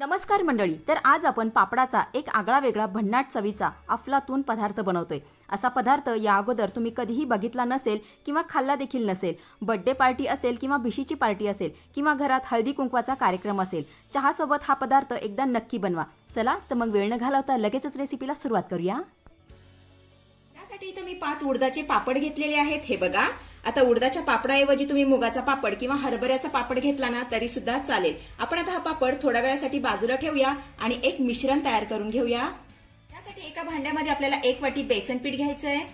नमस्कार मंडळी तर आज आपण पापडाचा एक आगळा वेगळा भन्नाट चवीचा अफलातून पदार्थ बनवतोय. असा पदार्थ या अगोदर तुम्ही कधीही बघितला नसेल किंवा खाल्ला देखील नसेल बड्डे पार्टी असेल किंवा भिशीची पार्टी असेल किंवा घरात हळदी कुंकवाचा कार्यक्रम असेल चहासोबत हा पदार्थ एकदा नक्की बनवा. चला तर मग वेळ न घालवता लगेचच रेसिपीला सुरुवात करूया. त्यासाठी इथं मी पाच उडदाचे पापड घेतलेले आहेत हे बघा. आता उडदाच्या पापडाऐवजी तुम्ही मुगाचा पापड किंवा हरभऱ्याचा पापड घेतला ना तरी सुद्धा चालेल. आपण आता हा पापड थोड्या वेळासाठी बाजूला ठेवूया आणि एक मिश्रण तयार करून घेऊया. त्यासाठी एका भांड्यामध्ये आपल्याला एक वाटी बेसन पीठ घ्यायचं आहे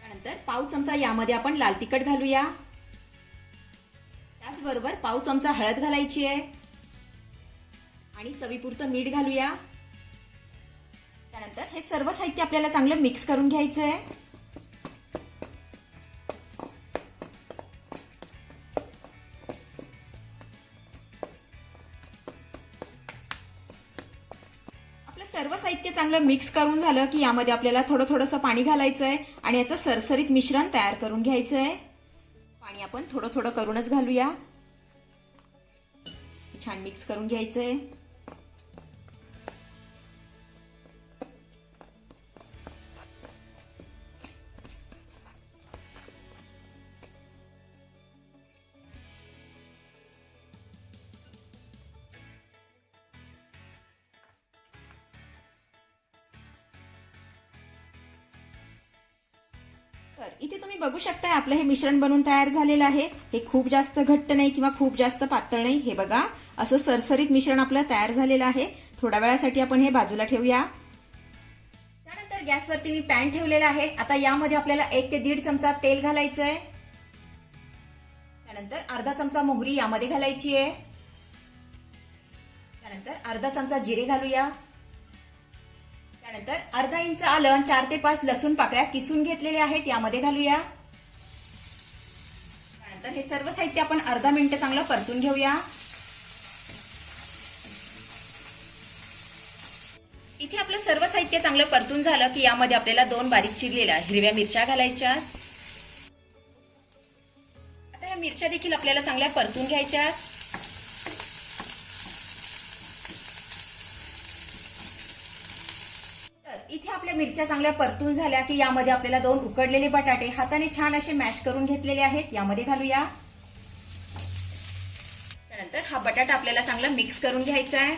त्यानंतर पाव चमचा यामध्ये आपण लाल तिखट घालूया. त्याचबरोबर पाव चमचा हळद घालायची आहे. आणि चवीपुरतं मीठ घालूया. त्यानंतर हे सर्व साहित्य आपल्याला चांगलं मिक्स करून घ्यायचं आहे सर्व साहित्य चांगलं मिक्स करून झालं की यामध्ये आपल्याला थोडं थोडंसं पाणी घालायचं आहे आणि याचं सरसरीत मिश्रण तयार करून घ्यायचं आहे पाणी आपण थोडं थोडं करूनच घालूया. छान मिक्स करून घ्यायचं आहे तर इथे तुम्ही बघू शकताय आपलं हे मिश्रण बनवून तयार झालेलं आहे. हे खूप जास्त घट्ट नाही किंवा खूप जास्त पातळ नाही. हे बघा असं सरसरीत मिश्रण आपलं तयार झालेलं आहे. थोड्या वेळासाठी आपण हे बाजूला ठेवूया. त्यानंतर गॅसवरती मी पॅन ठेवलेला आहे. आता यामध्ये आपल्याला एक ते दीड चमचा तेल घालायचं आहे त्यानंतर अर्धा चमचा मोहरी यामध्ये घालायची आहे. त्यानंतर अर्धा चमचा जिरे घालूया. त्यानंतर अर्धा इंच आलं चार ते पाच लसूण पाकळ्या किसून घेतलेल्या आहेत यामध्ये घालूया. त्यानंतर हे सर्व साहित्य आपण अर्धा मिनिट चांगलं परतून घेऊया. इथे आपलं सर्व साहित्य चांगलं परतून झालं की यामध्ये आपल्याला दोन बारीक चिरलेल्या हिरव्या मिरच्या घालायच्या. आता ह्या मिरच्या देखील आपल्याला चांगल्या परतून घ्यायच्या तर इथे आपल्या मिरच्या चांगल्या परतून झाल्या की यामध्ये आपल्याला दोन उकडलेले बटाटे हाताने छान असे मॅश करून घेतलेले आहेत. यामध्ये घालूया. त्यानंतर हा बटाटा आपल्याला चांगला मिक्स करून घ्यायचा आहे.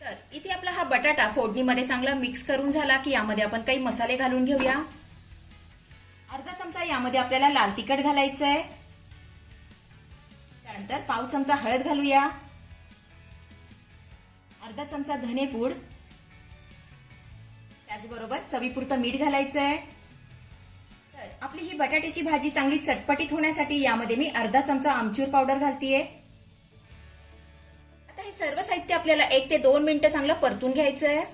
तर इथे आपला हा बटाटा फोडणीमध्ये चांगला मिक्स करून झाला की यामध्ये आपण काही मसाले घालून घेऊया. त्यामध्ये आपल्याला लाल तिखट घालायचं आहे त्यानंतर पाव चमचा हळद घालूया. अर्धा चमचा धनेपूड त्याचबरोबर चवीपुरतं मीठ घालायचं आहे तर आपली ही बटाट्याची भाजी चांगली चटपटीत होण्यासाठी यामध्ये मी अर्धा चमचा आमचूर पावडर घालतीये. आता हे सर्व साहित्य आपल्याला एक ते दोन मिनिटं चांगलं परतून घ्यायचं आहे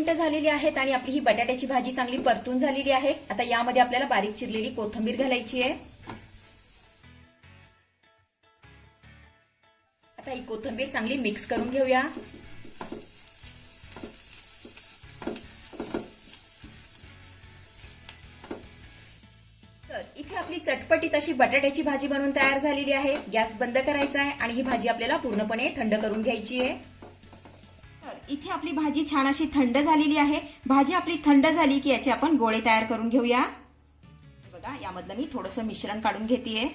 मिनिटं झालेली आहेत आणि आपली ही बटाट्याची भाजी चांगली परतून झालेली आहे. आता यामध्ये आपल्याला बारीक चिरलेली कोथिंबीर घालायची आहे. आता ही कोथिंबीर चांगली मिक्स करून घेऊया. तर इथे आपली चटपटीत अशी बटाट्याची भाजी बनवून तयार झालेली आहे. गॅस बंद करायचा आहे आणि ही भाजी आपल्याला पूर्णपणे थंड करून घ्यायची आहे. तर इथे आपली भाजी छान अशी थंड झालेली आहे. भाजी आपली थंड झाली की याचे आपण गोळे तयार करून घेऊया. बघा यामधलं मी थोडंसं मिश्रण काढून घेते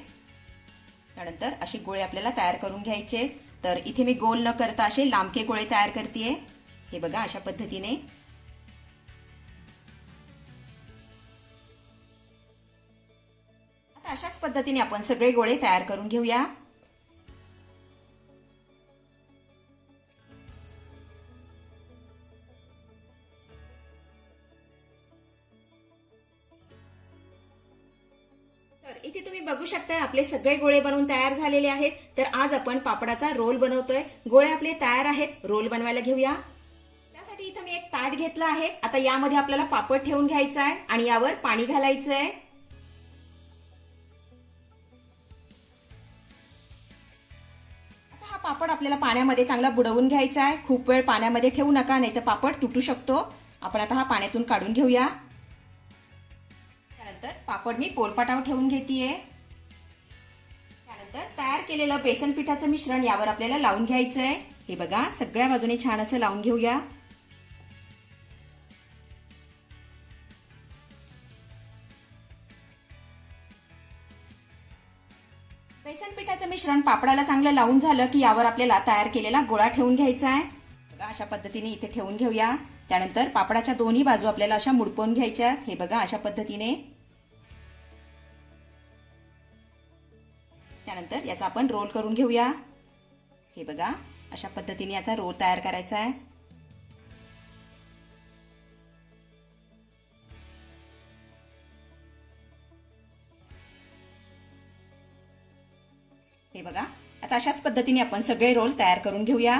त्यानंतर असे गोळे आपल्याला तयार करून घ्यायचे. तर इथे मी गोल न करता असे लांबके गोळे तयार करते हे बघा अशा पद्धतीने. आता अशाच पद्धतीने आपण सगळे गोळे तयार करून घेऊया. तर इथे तुम्ही बघू शकता आपले सगळे गोळे बनवून तयार झालेले आहेत. तर आज आपण पापडाचा रोल बनवतोय. गोळे आपले तयार आहेत. रोल बनवायला घेऊया. त्यासाठी इथं मी एक ताट घेतला आहे. आता यामध्ये आपल्याला पापड ठेवून घ्यायचा आहे आणि यावर पाणी घालायचं आहे आता हा पापड आपल्याला पाण्यामध्ये चांगला बुडवून घ्यायचा आहे खूप वेळ पाण्यामध्ये ठेवू नका नाही तर पापड तुटू शकतो. आपण आता हा पाण्यातून काढून घेऊया. पापड मी पोलपाटावर ठेवून घेते त्यानंतर तयार केलेलं बेसन पिठाचं मिश्रण यावर आपल्याला लावून घ्यायचं आहे हे बघा सगळ्या बाजूने छान असं लावून घेऊया. बेसन पिठाचं मिश्रण पापडाला चांगलं लावून झालं की यावर आपल्याला तयार केलेला गोळा ठेवून घ्यायचा आहे बघा अशा पद्धतीने इथे ठेवून घेऊया. त्यानंतर पापडाच्या दोन्ही बाजू आपल्याला अशा मुडपवून घ्यायच्या आहेत. हे बघा अशा पद्धतीने. त्यानंतर याचा आपण रोल करून घेऊया. हे बघा अशा पद्धतीने याचा रोल तयार करायचा आहे. हे बघा आता अशाच पद्धतीने आपण सगळे रोल तयार करून घेऊया.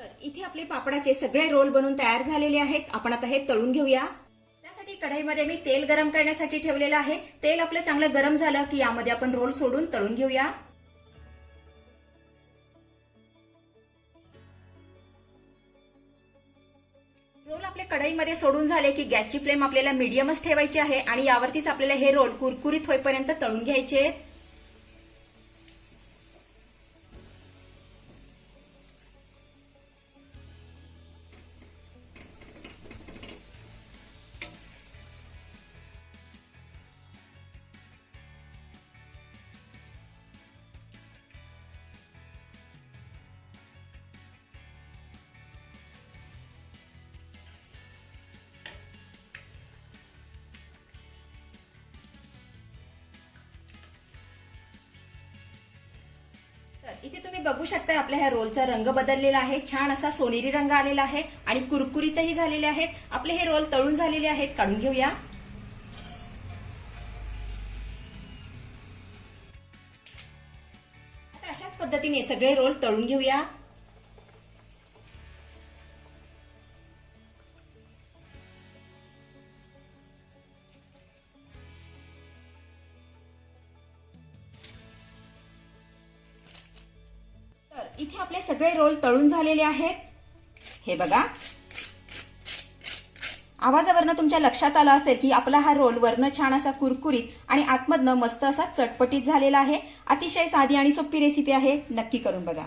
तर इथे आपले पापडाचे सगळे रोल बनून तयार झालेले आहेत. आपण आता हे तळून घेऊया. त्यासाठी कढईमध्ये मी तेल गरम करण्यासाठी ठेवलेलं आहे. तेल आपलं चांगलं गरम झालं की यामध्ये आपण रोल सोडून तळून घेऊया. रोल आपले कढईमध्ये सोडून झाले की गॅसची फ्लेम आपल्याला मीडियमच ठेवायची आहे आणि यावरतीच आपल्याला हे रोल कुरकुरीत होईपर्यंत तळून घ्यायचे आहेत. तर इथे तुम्ही बघू शकता आपल्या ह्या रोलचा रंग बदललेला आहे. छान असा सोनेरी रंग आलेला आहे आणि कुरकुरीतही झालेले आहेत. आपले हे रोल तळून झालेले आहेत. काढून घेऊया. अशाच पद्धतीने सगळे रोल तळून घेऊया. तर इथे आपले सगळे रोल तळून झालेले आहेत. हे बघा. आवाजावरनं तुमच्या लक्षात आलं असेल की आपला हा रोल वरनं छान असा कुरकुरीत आणि आतमधनं मस्त असा चटपटीत झालेला आहे. अतिशय साधी आणि सोपी रेसिपी आहे. नक्की करून बघा.